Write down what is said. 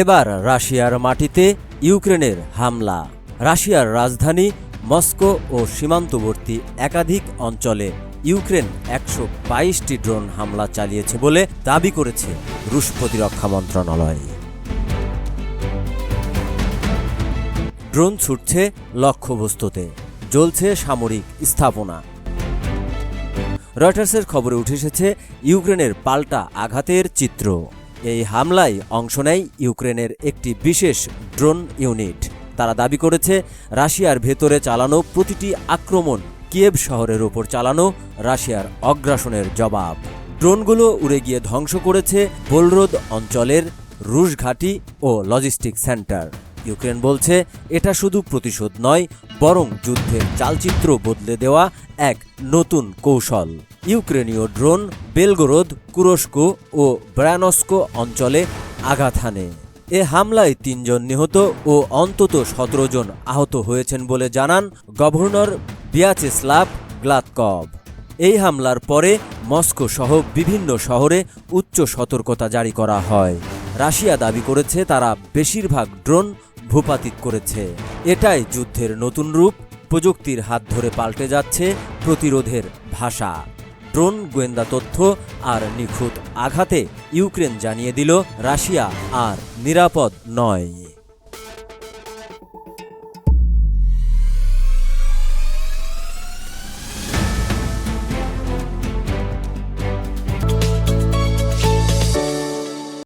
এবার রাশিয়ার মাটিতে ইউক্রেনের হামলা। রাশিয়ার রাজধানী মস্কো ও সীমান্তবর্তী একাধিক অঞ্চলে ইউক্রেন একশো বাইশটি ড্রোন হামলা চালিয়েছে বলে দাবি করেছে রুশ প্রতিরক্ষা মন্ত্রণালয়। ড্রোন ছুটছে লক্ষ্যবস্তুতে, জ্বলছে সামরিক স্থাপনা। রয়টার্সের খবরে উঠে এসেছে ইউক্রেনের পাল্টা আঘাতের চিত্র। এই হামলায় অংশ নেয় ইউক্রেনের একটি বিশেষ ড্রোন ইউনিট। তারা দাবি করেছে, রাশিয়ার ভেতরে চালানো প্রতিটি আক্রমণ কিয়েভ শহরের ওপর চালানো রাশিয়ার অগ্রাসনের জবাব। ড্রোনগুলো উড়ে গিয়ে ধ্বংস করেছে বোলরোদ অঞ্চলের রুশ ঘাঁটি ও লজিস্টিক সেন্টার। ইউক্রেন বলছে, এটা শুধু প্রতিশোধ নয়, বরং যুদ্ধের চালচিত্র বদলে দেওয়া এক নতুন কৌশল। ইউক্রেনীয় ড্রোন বেলগোরোদ, কুরস্কো ও ব্রায়ানস্কো অঞ্চলে আঘাত হানে। এ হামলায় তিনজন নিহত ও অন্তত সতেরো জন আহত হয়েছেন বলে জানান গভর্নর বিয়াচেস্লাভ গ্লাতকভ। এই হামলার পরে মস্কো সহ বিভিন্ন শহরে উচ্চ সতর্কতা জারি করা হয়। রাশিয়া দাবি করেছে তারা বেশিরভাগ ড্রোন ভূপাতিত করেছে। এটাই যুদ্ধের নতুন রূপ, প্রযুক্তির হাত ধরে পাল্টে যাচ্ছে প্রতিরোধের ভাষা। ড্রোন গোয়েন্দা তথ্য আর নিখুঁত আঘাতে ইউক্রেন জানিয়ে দিল রাশিয়া আর নিরাপদ নয়।